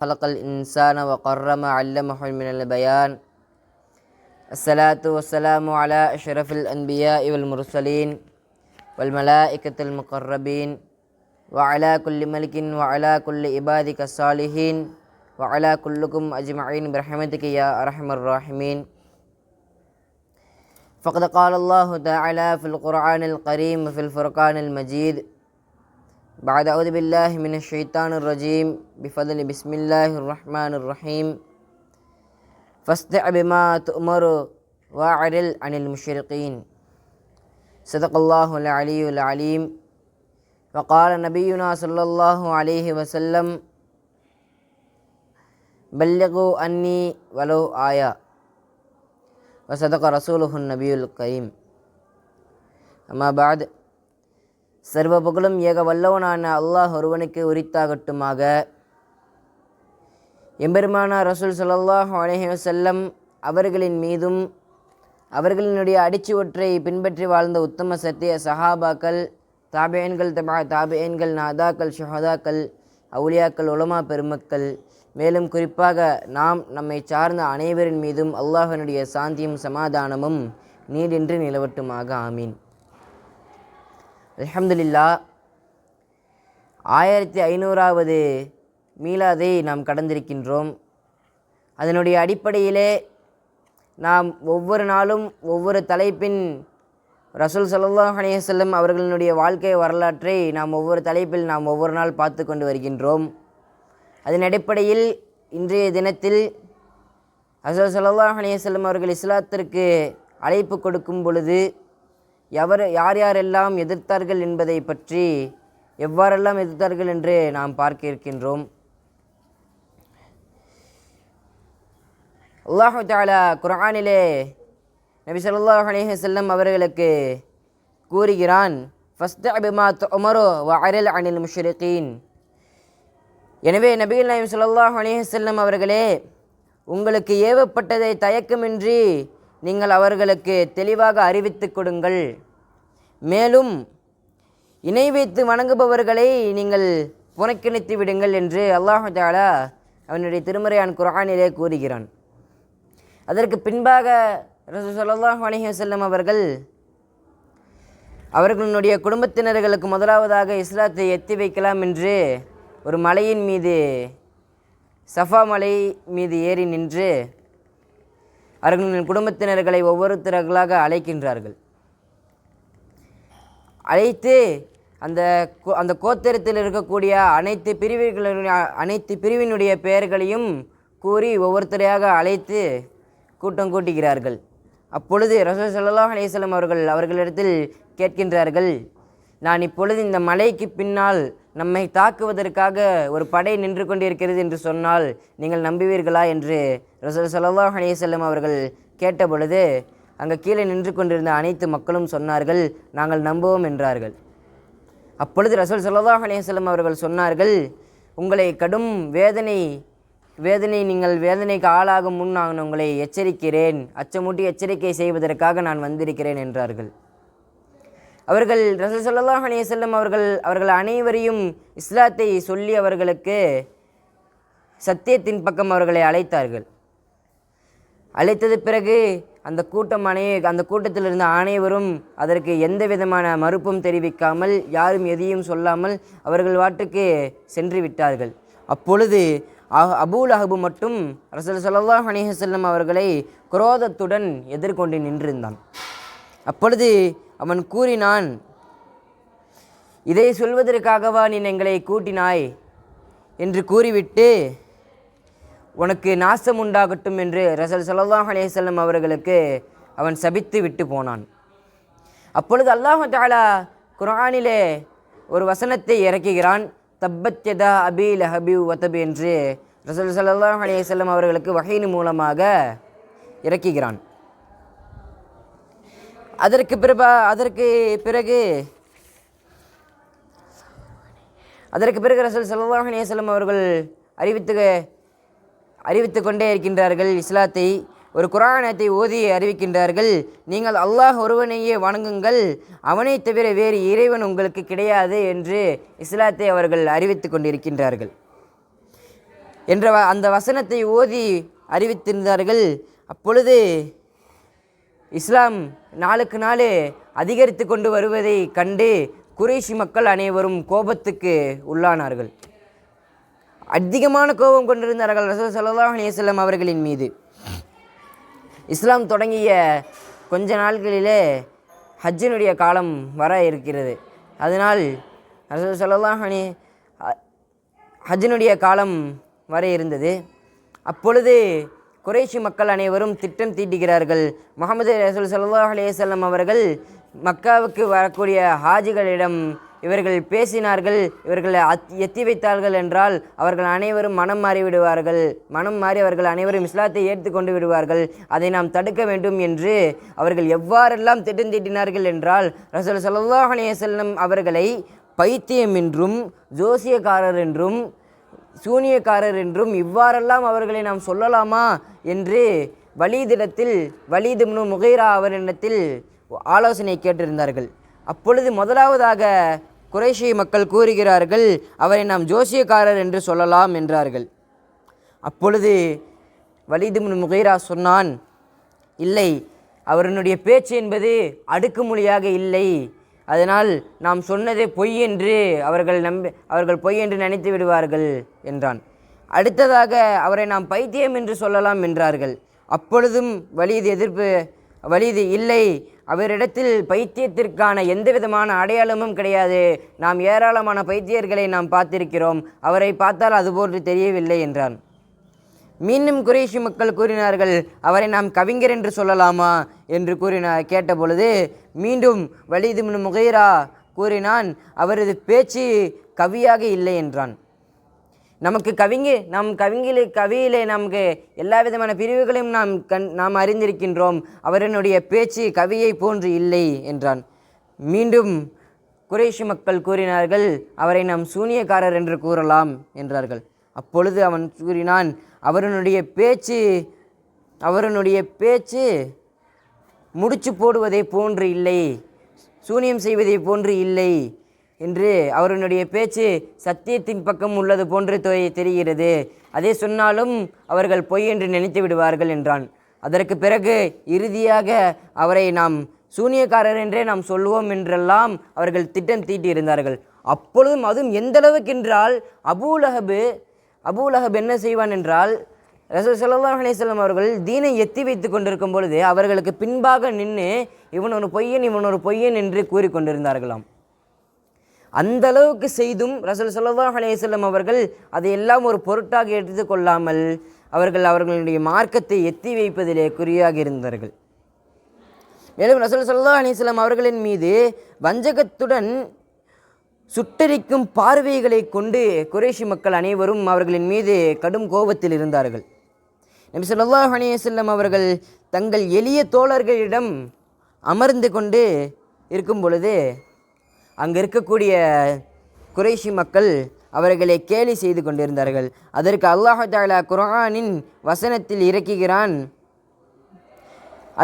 خلق الإنسان وقرم علمه من البيان. الصلاة والسلام على أشرف الأنبياء والمرسلين والملائكة المقربين وعلى كل ملك وعلى كل عبادك الصالحين وعلى كلكم أجمعين برحمتك يا أرحم الراحمين. فقد قال الله تعالى في القرآن الكريم وفي الفرقان المجيد بعد أعوذ بالله من الشيطان الرجيم. بفضل بسم الله الرحمن الرحيم. فاصدع بما تؤمر واعرل عن المشرقين. صدق الله العلي العليم. وقال نبينا صلى الله عليه وسلم بلغوا أني ولو آية. وصدق رسوله النبي الكريم. أما بعد சர்வ புகழும் ஏக வல்லவனான அல்லாஹ் ஒருவனுக்கு உரித்தாகட்டுமாக. எம்பெருமானா ரசூல் சல்லாஹ் அலைஹி வஸல்லம் அவர்களின் மீதும் அவர்களினுடைய அடிச்சுவற்றை பின்பற்றி வாழ்ந்த உத்தம சத்திய சஹாபாக்கள் தாபேன்கள் தபா தாபேன்கள் நாதாக்கள் ஷஹதாக்கள் அவுலியாக்கள் உலமா பெருமக்கள். மேலும் குறிப்பாக நாம் நம்மை சார்ந்த அனைவரின் மீதும் அல்லாஹனுடைய சாந்தியும் சமாதானமும் நீடின்றி நிலவட்டுமாக. ஆமீன். அலமதுல்லா ஆயிரத்தி ஐநூறாவது மீலாதை நாம் கடந்திருக்கின்றோம். அதனுடைய அடிப்படையிலே நாம் ஒவ்வொரு நாளும் ஒவ்வொரு தலைப்பின் ரசூல் சல்லாஹ் அலையம் அவர்களினுடைய வாழ்க்கை வரலாற்றை நாம் ஒவ்வொரு தலைப்பில் நாம் ஒவ்வொரு நாள் பார்த்து கொண்டு வருகின்றோம். அதன் அடிப்படையில் இன்றைய தினத்தில் ரசூல் சல்லாஹ் அலையம் அவர்கள் இஸ்லாத்திற்கு அழைப்பு கொடுக்கும் பொழுது எவர் யார் யாரெல்லாம் எதிர்த்தார்கள் என்பதை பற்றி எவ்வாறெல்லாம் எதிர்த்தார்கள் என்று நாம் பார்க்க இருக்கின்றோம். அல்லாஹு தாலா குரானிலே நபி சொல்லாஹ் அலேஹி செல்லம் அவர்களுக்கு கூறுகிறான் ஃபஸ்ட் அபிமாத் உமரோ வ அனில் முஷ்ரிகீன். எனவே நபிகள் நாயம் ஸல்லல்லாஹு அலேஹி செல்லம் அவர்களே உங்களுக்கு ஏவப்பட்டதை தயக்கமின்றி நீங்கள் அவர்களுக்கு தெளிவாக அறிவித்து கொடுங்கள். மேலும் இணை வைத்து வணங்குபவர்களை நீங்கள் புறக்கணித்து விடுங்கள் என்று அல்லாஹு தாலா அவனுடைய திருமறையான் குரானிலே கூறுகிறான். அதற்கு பின்பாக ரசூ சல்லாஹ் அலஹி அவர்கள் அவர்களுடைய குடும்பத்தினர்களுக்கு முதலாவதாக இஸ்லாத்தை எத்தி வைக்கலாம் என்று ஒரு மலையின் மீது சஃபா மலை மீது ஏறி நின்று அவர்களின் குடும்பத்தினர்களை ஒவ்வொருத்தர்களாக அழைக்கின்றார்கள். அழைத்து அந்த அந்த கோத்திரத்தில் இருக்கக்கூடிய அனைத்து பிரிவுகளுடைய அனைத்து பிரிவினுடைய பெயர்களையும் கூறி ஒவ்வொருத்தரையாக அழைத்து கூட்டம் கூட்டுகிறார்கள். அப்பொழுது ரசூல் சல்லாஹ் அலிஸ்லாம் அவர்கள் அவர்களிடத்தில் கேட்கின்றார்கள் நான் இப்பொழுது இந்த மலைக்கு பின்னால் நம்மை தாக்குவதற்காக ஒரு படை நின்று கொண்டிருக்கிறது என்று சொன்னால் நீங்கள் நம்புவீர்களா என்று ரசூல் சல்லாஹ் அலிசல்லம் அவர்கள் கேட்டபொழுது அங்கே கீழே நின்று கொண்டிருந்த அனைத்து மக்களும் சொன்னார்கள் நாங்கள் நம்புவோம் என்றார்கள். அப்பொழுது ரசூல் சல்லாஹ் அலிசல்லம் அவர்கள் சொன்னார்கள் உங்களை கடும் வேதனை வேதனை நீங்கள் வேதனைக்கு ஆளாகும் முன் நான் உங்களை எச்சரிக்கிறேன் அச்சமூட்டி எச்சரிக்கை செய்வதற்காக நான் வந்திருக்கிறேன் என்றார்கள். அவர்கள் ரசூல் சல்லாஹ் செல்லும் அவர்கள் அவர்கள் அனைவரையும் இஸ்லாத்தை சொல்லி அவர்களுக்கு சத்தியத்தின் பக்கம் அவர்களை அழைத்தார்கள். அழைத்தது பிறகு அந்த கூட்டம் அனை அந்த கூட்டத்தில் இருந்த அனைவரும் அதற்கு எந்த விதமான மறுப்பும் தெரிவிக்காமல் யாரும் எதையும் சொல்லாமல் அவர்கள் வாட்டுக்கு சென்று விட்டார்கள். அப்பொழுது அபூல் அஹபு மட்டும் ரசூல் சல்லாஹ் அலிஹசல்லம் அவர்களை குரோதத்துடன் எதிர்கொண்டு நின்றிருந்தான். அப்பொழுது அவன் கூறினான் இதை சொல்வதற்காகவா நீ எங்களை கூட்டினாய்? என்று கூறிவிட்டு உனக்கு நாசம் உண்டாகட்டும் என்று ரசல் சல்லாஹ் அலேசல்லம் அவர்களுக்கு அவன் சபித்து விட்டு போனான். அப்பொழுது அல்லாஹு தாலா குரானிலே ஒரு வசனத்தை இறக்குகிறான் தப்பத்யதா அபீல் லஹபி வத்தபு என்று ரசூல் சல்லாஹ் அலேசல்லம் அவர்களுக்கு வகையின் மூலமாக இறக்குகிறான். அதற்கு பிறபா அதற்கு பிறகு அதற்கு பிறகு ரசூல் சல்லாஹ் அலேசல்லம் அவர்கள் அறிவித்து அறிவித்து கொண்டே இருக்கின்றார்கள் இஸ்லாத்தை ஒரு குரானத்தை ஓதி அறிவிக்கின்றார்கள். நீங்கள் அல்லாஹ் ஒருவனையே வணங்குங்கள் அவனை தவிர வேறு இறைவன் உங்களுக்கு கிடையாது என்று இஸ்லாத்தை அவர்கள் அறிவித்து கொண்டிருக்கின்றார்கள். என்ற வ- அந்த வசனத்தை ஓதி அறிவித்திருந்தார்கள். அப்பொழுது இஸ்லாம் நாளுக்கு நாள் அதிகரித்து கொண்டு வருவதை கண்டு குறைஷி மக்கள் அனைவரும் கோபத்துக்கு உள்ளானார்கள். அதிகமான கோபம் கொண்டிருந்தார்கள் ரசூல் சல்லாஹ் அலைஹி அவர்களின் மீது. இஸ்லாம் தொடங்கிய கொஞ்ச நாட்களிலே ஹஜ்ஜினுடைய காலம் வர இருக்கிறது. அதனால் ரசூல் சல்லாஹ் அலைஹி ஹஜ்ஜினுடைய காலம் வர இருந்தது. அப்பொழுது குறைஷி மக்கள் அனைவரும் திட்டம் தீட்டுகிறார்கள். முகமது ரசூல் சல்லாஹ் அலேசல்லம் அவர்கள் மக்காவுக்கு வரக்கூடிய ஹாஜிகளிடம் இவர்கள் பேசினார்கள். இவர்களை அத் எத்தி வைத்தார்கள் என்றால் அவர்கள் அனைவரும் மனம் மாறி விடுவார்கள். மனம் மாறி அவர்கள் அனைவரும் இஸ்லாத்தை ஏற்றுக்கொண்டு விடுவார்கள். அதை நாம் தடுக்க வேண்டும் என்று அவர்கள் எவ்வாறெல்லாம் திட்டம் தீட்டினார்கள் என்றால் ரசூல் சல்லாஹ் அலைஹி அவர்களை பைத்தியம் என்றும் ஜோசியக்காரர் என்றும் சூனியக்காரர் என்றும் இவ்வாறெல்லாம் அவர்களை நாம் சொல்லலாமா என்று வலீதிடத்தில் வலீது முனு முகைரா அவரிடத்தில் ஆலோசனை கேட்டிருந்தார்கள். அப்பொழுது முதலாவதாக குறைஷி மக்கள் கூறுகிறார்கள் அவரை நாம் ஜோசியக்காரர் என்று சொல்லலாம் என்றார்கள். அப்பொழுது வலீது முகைரா சொன்னான் இல்லை அவரனுடைய பேச்சு என்பது அடுக்குமொழியாக இல்லை. அதனால் நாம் சொன்னதே பொய் என்று அவர்கள் நம்பி அவர்கள் பொய் என்று நினைத்து விடுவார்கள் என்றான். அடுத்ததாக அவரை நாம் பைத்தியம் என்று சொல்லலாம் என்றார்கள். அப்பொழுதும் வலிது எதிர்ப்பு வலிது இல்லை. அவரிடத்தில் பைத்தியத்திற்கான எந்த விதமான அடையாளமும் கிடையாது. நாம் ஏராளமான பைத்தியர்களை நாம் பார்த்திருக்கிறோம். அவரை பார்த்தால் அதுபோன்று தெரியவில்லை என்றான். மீண்டும் குறைஷி மக்கள் கூறினார்கள் அவரை நாம் கவிஞர் என்று சொல்லலாமா? என்று கூறினார் கேட்டபொழுது மீண்டும் வலிது இப்னு முகைரா கூறினான் அவரது பேச்சு கவியாக இல்லை என்றான். நமக்கு கவிங்க நம் கவிஞிலே கவியிலே நமக்கு எல்லா விதமான பிரிவுகளையும் நாம் கண் நாம் அறிந்திருக்கின்றோம் அவரனுடைய பேச்சு கவியை போன்று இல்லை என்றான். மீண்டும் குறைஷி மக்கள் கூறினார்கள் அவரை நாம் சூனியக்காரர் என்று கூறலாம் என்றார்கள். அப்பொழுது அவன் கூறினான் அவரனுடைய பேச்சு அவரனுடைய பேச்சு முடிச்சு போடுவதை போன்று இல்லை சூனியம் செய்வதை போன்று இல்லை என்று அவருடைய பேச்சு சத்தியத்தின் பக்கம் உள்ளது போன்று தொ- தெரிகிறது. அதே சொன்னாலும் அவர்கள் பொய் என்று நினைத்து விடுவார்கள் என்றான். அதற்கு பிறகு இறுதியாக அவரை நாம் சூனியக்காரர் என்றே நாம் சொல்லுவோம் என்றெல்லாம் அவர்கள் திட்டம் தீட்டியிருந்தார்கள். அப்பொழுதும் அதுவும் எந்த அளவுக்கு என்றால் அபூலஹபு அபூலஹப் என்ன செய்வான் என்றால் ரசூல் சல்லா அலைஹி அவர்கள் தீனை எத்தி வைத்து கொண்டிருக்கும் பொழுது அவர்களுக்கு பின்பாக நின்று இவன் ஒரு பொய்யன் இவன் ஒரு பொய்யன் என்று கூறிக்கொண்டிருந்தார்களாம் அந்த அளவுக்கு செய்தும் ரசூல் சல்லா அலைஹி அவர்கள் அதையெல்லாம் ஒரு பொருட்டாக எடுத்துக்கொள்ளாமல் அவர்கள் அவர்களுடைய மார்க்கத்தை எத்தி வைப்பதிலே குறியாக இருந்தார்கள். மேலும் ரசூல் சல்லா அலைஹி அவர்களின் மீது வஞ்சகத்துடன் சுட்டரிக்கும் பார்வைகளை கொண்டு குறைஷி மக்கள் அனைவரும் அவர்களின் மீது கடும் கோபத்தில் இருந்தார்கள். நபி ஸல்லல்லாஹு அலைஹி அவர்கள் தங்கள் எளிய தோழர்களிடம் அமர்ந்து கொண்டு இருக்கும் பொழுது அங்கே இருக்கக்கூடிய குறைஷி மக்கள் அவர்களை கேலி செய்து கொண்டிருந்தார்கள். அதற்கு அல்லாஹ் தாலா குர்ஆனின் வசனத்தில் இறக்குகிறான்.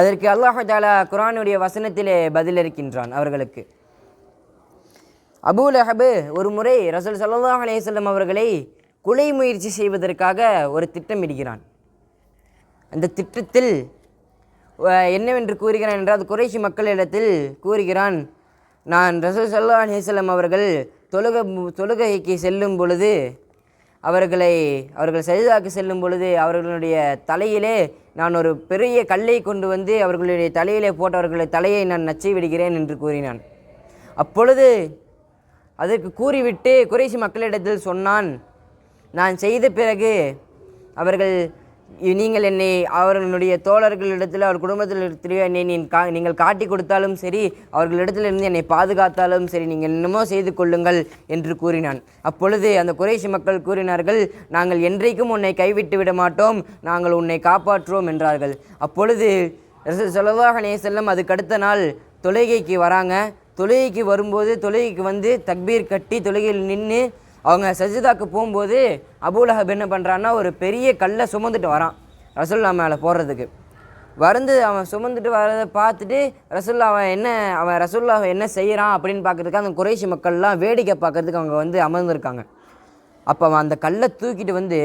அதற்கு அல்லாஹ் தாலா குரானுடைய வசனத்திலே பதிலளிக்கின்றான் அவர்களுக்கு. அபூலஹபு ஒரு முறை ரசூல் சல்லாஹ் அலேசல்லம் அவர்களை கொலை முயற்சி செய்வதற்காக ஒரு திட்டமிடுகிறான் அந்த திட்டத்தில் என்னவென்று கூறுகிறான் என்றால் குறைஷி மக்களிடத்தில் கூறுகிறான் நான் ரசூல் சல்லா அலிசல்லம் அவர்கள் தொழுக தொழுகைக்கு செல்லும் பொழுது அவர்களை அவர்கள் சரிதாக்கு செல்லும் பொழுது அவர்களுடைய தலையிலே நான் ஒரு பெரிய கல்லை கொண்டு வந்து அவர்களுடைய தலையிலே போட்டு அவர்களுடைய தலையை நான் நச்சை விடுகிறேன் என்று கூறினான். அப்பொழுது அதற்கு கூறிவிட்டு குறைசி மக்களிடத்தில் சொன்னான் நான் செய்த பிறகு அவர்கள் நீங்கள் என்னை அவர்களுடைய தோழர்களிடத்தில் அவர் குடும்பத்திலிடத்திலேயோ என்னை நீ கா நீங்கள் காட்டி கொடுத்தாலும் சரி அவர்களிடத்திலிருந்து என்னை பாதுகாத்தாலும் சரி நீங்கள் என்னமோ செய்து கொள்ளுங்கள் என்று கூறினான். அப்பொழுது அந்த குறைசி மக்கள் கூறினார்கள் நாங்கள் என்றைக்கும் உன்னை கைவிட்டு விட மாட்டோம் நாங்கள் உன்னை காப்பாற்றுவோம் என்றார்கள். அப்பொழுது செலவாக ஸல்லல்லாஹு அலைஹி அதுக்கு அடுத்த நாள் தொழுகைக்கு வராங்க. தொழுகைக்கு வரும்போது தொழுகைக்கு வந்து தக்பீர் கட்டி தொழுகையில் நின்று அவங்க சஜிதாக்கு போகும்போது அபுலஹப் என்ன பண்ணுறான்னா ஒரு பெரிய கல்லை சுமந்துட்டு வரான் ரசுல்லா மேலே போடுறதுக்கு. வந்து அவன் சுமந்துட்டு வர்றதை பார்த்துட்டு ரசுல்லா அவன் என்ன அவன் ரசுல்லா என்ன செய்கிறான் அப்படின்னு பார்க்குறதுக்கு அந்த குறைஷி மக்கள்லாம் வேடிக்கை பார்க்கறதுக்கு அவங்க வந்து அமர்ந்திருக்காங்க. அப்போ அவன் அந்த கல்லை தூக்கிட்டு வந்து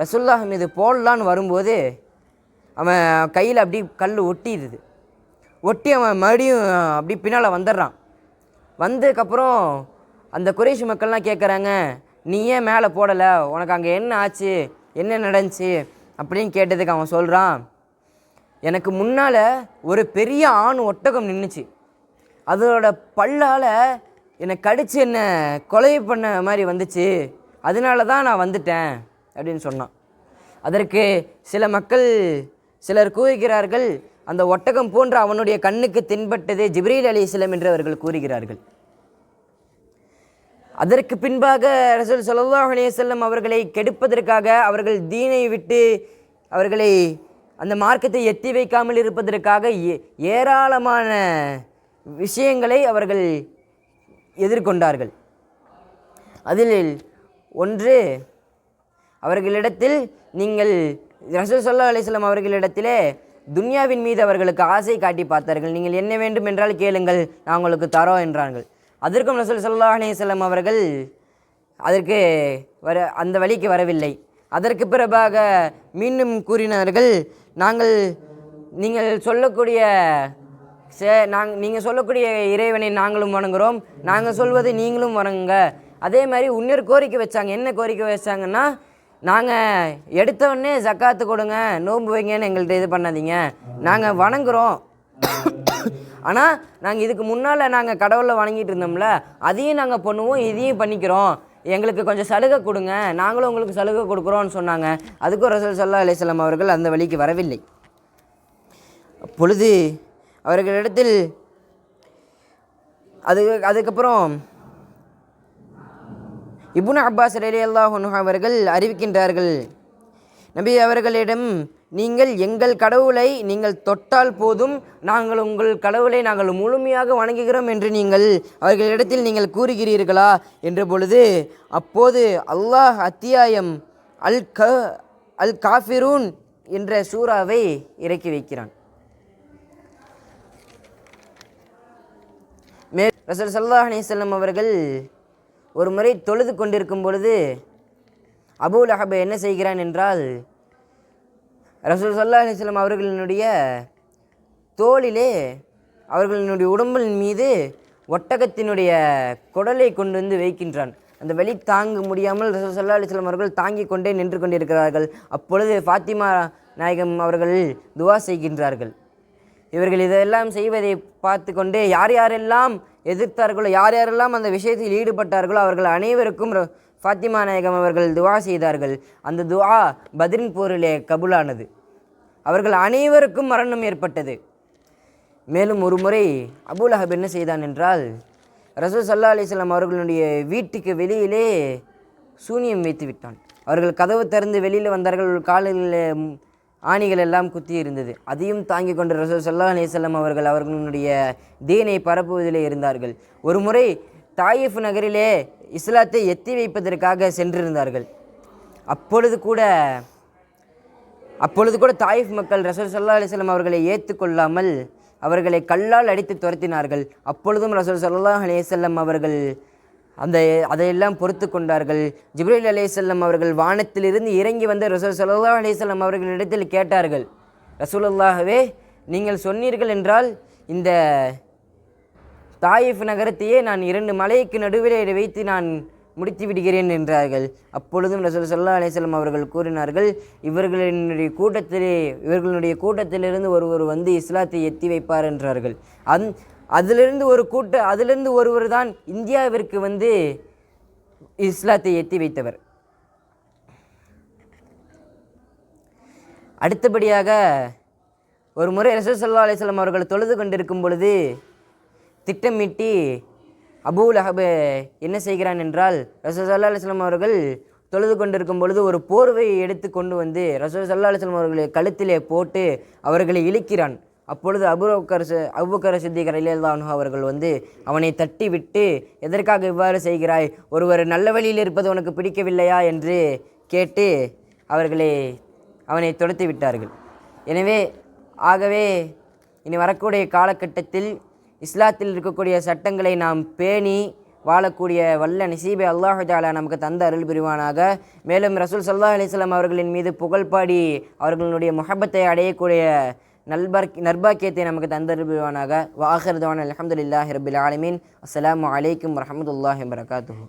ரசுல்லாஹ் மீது போடலான்னு வரும்போது அவன் கையில் அப்படி கல் ஒட்டிடுது. ஒட்டி அவன் மறுபடியும் அப்படி பின்னால் வந்துடுறான். வந்ததுக்கப்புறம் அந்த குறைஷி மக்கள்லாம் கேட்குறாங்க நீ ஏன் மேலே போடலை? உனக்கு அங்கே என்ன ஆச்சு? என்ன நடந்துச்சு? அப்படின்னு கேட்டதுக்கு அவன் சொல்கிறான் எனக்கு முன்னால் ஒரு பெரிய ஆண் ஒட்டகம் நின்றுச்சு அதோட பல்லால் என்னை கடித்து என்னை கொலை பண்ண மாதிரி வந்துச்சு. அதனால தான் நான் வந்துட்டேன் அப்படின்னு சொன்னான். அதற்கு சில மக்கள் சிலர் கூறுகிறார்கள் அந்த ஒட்டகம் போன்ற அவனுடைய கண்ணுக்கு தென்பட்டது ஜிப்ரீல் அலிஸ்லம் என்று அவர்கள் கூறுகிறார்கள். அதற்கு பின்பாக ரசூல் ஸல்லல்லாஹு அலைஹி அவர்களை கெடுப்பதற்காக அவர்கள் தீனை விட்டு அவர்களை அந்த மார்க்கத்தை எத்தி வைக்காமல் இருப்பதற்காக ஏ- ஏராளமான விஷயங்களை அவர்கள் எதிர்கொண்டார்கள். அதில் ஒன்று அவர்களிடத்தில் நீங்கள் ரசூல் சொல்லா அலைஹி அவர்களிடத்திலே துன்யாவின் மீது அவர்களுக்கு ஆசை காட்டி பார்த்தார்கள். நீங்கள் என்ன வேண்டும் என்றால் கேளுங்கள் நான் உங்களுக்கு தரோம் என்றார்கள். அதற்கும் ரசூல் ஸல்லல்லாஹு அலைஹி அவர்கள் அதற்கு வர அந்த வழிக்கு வரவில்லை. அதற்கு பிறகாக மீண்டும் கூறினார்கள் நாங்கள் நீங்கள் சொல்லக்கூடிய சே நாங் நீங்கள் சொல்லக்கூடிய இறைவனை நாங்களும் வணங்குறோம். நாங்கள் சொல்வதை நீங்களும் வணங்குங்க. அதே மாதிரி இன்னொரு கோரிக்கை வச்சாங்க. என்ன கோரிக்கை வச்சாங்கன்னா நாங்கள் எடுத்தவொடனே ஜக்காத்து கொடுங்க நோன்பு வைங்கன்னு எங்கள்கிட்ட இது பண்ணாதீங்க. நாங்கள் வணங்குறோம். ஆனால் நாங்கள் இதுக்கு முன்னால் நாங்கள் கடவுளை வணங்கிட்டு இருந்தோம்ல அதையும் நாங்கள் பண்ணுவோம் இதையும் பண்ணிக்கிறோம். எங்களுக்கு கொஞ்சம் சலுகை கொடுங்க. நாங்களும் உங்களுக்கு சலுகை கொடுக்குறோன்னு சொன்னாங்க. அதுக்கும் ரசூல் சல்லா அலிஸ்லாம் அவர்கள் அந்த வழிக்கு வரவில்லை. அப்பொழுது அவர்களிடத்தில் அது அதுக்கப்புறம் இபுன் அப்பாஸ் ரலி அல்லாஹ் அவர்கள் அறிவிக்கின்றார்கள் நபி அவர்களிடம் நீங்கள் எங்கள் கடவுளை நீங்கள் தொட்டால் போதும் நாங்கள் உங்கள் கடவுளை நாங்கள் முழுமையாக வணங்குகிறோம் என்று நீங்கள் அவர்களிடத்தில் நீங்கள் கூறுகிறீர்களா? என்ற பொழுது அப்போது அல்லாஹ் அத்தியாயம் அல் க அல் காஃபிரூன் என்ற சூறாவை இறக்கி வைக்கிறான். மே ரசல் சல்லாஹ் அலிசல்லம் அவர்கள் ஒரு முறை தொழுது கொண்டிருக்கும் பொழுது அபுல் அஹப் என்ன செய்கிறான் என்றால் ரசூல் சல்லா அலிஸ்லாம் அவர்களினுடைய தோளிலே அவர்களினுடைய உடம்பின் மீது ஒட்டகத்தினுடைய குடலை கொண்டு வந்து வைக்கின்றான். அந்த வழி தாங்க முடியாமல் ரசூல் சல்லா அலிஸ்லாம் அவர்கள் தாங்கிக் கொண்டே நின்று கொண்டிருக்கிறார்கள். அப்பொழுது ஃபாத்திமா நாயகம் அவர்கள் துவா செய்கின்றார்கள். இவர்கள் இதெல்லாம் செய்வதை பார்த்து கொண்டு யார் யாரெல்லாம் எதிர்த்தார்களோ யார் யாரெல்லாம் அந்த விஷயத்தில் ஈடுபட்டார்களோ அவர்கள் அனைவருக்கும் ஃபாத்திமா நாயகம் அவர்கள் துவா செய்தார்கள். அந்த துவா பத்ரின் போரிலே கபூலானது. அவர்கள் அனைவருக்கும் மரணம் ஏற்பட்டது. மேலும் ஒரு முறை அபுல் அஹப் என்ன செய்தான் என்றால் ரசூல் சல்லா அலிஸ்லாம் அவர்களுடைய வீட்டுக்கு வெளியிலே சூனியம் வைத்து விட்டான். அவர்கள் கதவு திறந்து வெளியில் வந்தார்கள். காலில் ஆணிகள் எல்லாம் குத்தி இருந்தது. அதையும் தாங்கி கொண்டு ரசூல் சல்லா அலிஸ்லாம் அவர்கள் அவர்களுடைய தீனை பரப்புவதிலே இருந்தார்கள். ஒரு முறை தாயிஃப் நகரிலே இஸ்லாத்தை எத்தி வைப்பதற்காக சென்றிருந்தார்கள். அப்பொழுது கூட அப்பொழுது கூட தாயிஃப் மக்கள் ரசூல் சல்லா அலிஸ்லாம் அவர்களை ஏற்றுக்கொள்ளாமல் அவர்களை கல்லால் அடித்து துரத்தினார்கள். அப்பொழுதும் ரசூல் சல்லாஹ் அலிசல்லம் அவர்கள் அந்த அதையெல்லாம் பொறுத்து கொண்டார்கள். ஜிப்ரீல் அலேசல்லம் அவர்கள் வானத்திலிருந்து இறங்கி வந்த ரசூல் சல்லா அலேசல்லம் அவர்களிடத்தில் கேட்டார்கள் ரசூலல்லாகவே நீங்கள் சொன்னீர்கள் என்றால் இந்த தாயிஃப் நகரத்தையே நான் இரண்டு மலைக்கு நடுவிலே வைத்து நான் முடித்து விடுகிறேன் என்றார்கள். அப்பொழுதும் ரசூல் சல்லா அலிஸ்லாம் அவர்கள் கூறினார்கள் இவர்களினுடைய கூட்டத்திலே இவர்களுடைய கூட்டத்திலிருந்து ஒருவர் வந்து இஸ்லாத்தை எத்தி வைப்பார் என்றார்கள். அந் அதிலிருந்து ஒரு கூட்ட அதிலிருந்து ஒருவர் தான் இந்தியாவிற்கு வந்து இஸ்லாத்தை எத்தி வைத்தவர். அடுத்தபடியாக ஒரு முறை ரசூசல்லா அலிஸ்லாம் அவர்கள் தொழுது கொண்டிருக்கும் பொழுது திட்டமிட்டு அபூல் அஹபு என்ன செய்கிறான் என்றால் ரசூசல்லா அலிஸ்லாம் அவர்கள் தொழுது கொண்டிருக்கும் பொழுது ஒரு போர்வையை எடுத்து கொண்டு வந்து ரசூல் சல்லா அலிஸ்லாம் அவர்களை கழுத்திலே போட்டு அவர்களை இழுக்கிறான். அப்பொழுது அபுபக்கர் ச- சித்திகர் சித்திக் அவர்கள் வந்து அவனை தட்டி விட்டு எதற்காக இவ்வாறு செய்கிறாய்? ஒருவர் நல்ல வழியில் இருப்பது உனக்கு பிடிக்கவில்லையா? என்று கேட்டு அவர்களை அவனை துரத்தி விட்டார்கள். எனவே ஆகவே இனி வரக்கூடிய காலகட்டத்தில் இஸ்லாத்தில் இருக்கக்கூடிய சட்டங்களை நாம் பேணி வாழக்கூடிய வல்ல நசீபை அல்லாஹு தாலா நமக்கு தந்த அருள் புரிவானாக. மேலும் ரசூல் சல்லா அலிஸ்லாம் அவர்களின் மீது புகழ்பாடி அவர்களுடைய முகப்பத்தை அடையக்கூடிய நல்பர் நர்பாக்கியத்தை நமக்கு தந்தருள் புரிவானாக வாஹர் தவான் அலமதுல்லாஹி ரபில் ஆலமீன் அஸ்ஸலாமு அலைக்கும் வரஹமத்துல்லாஹி வரகாத்துஹு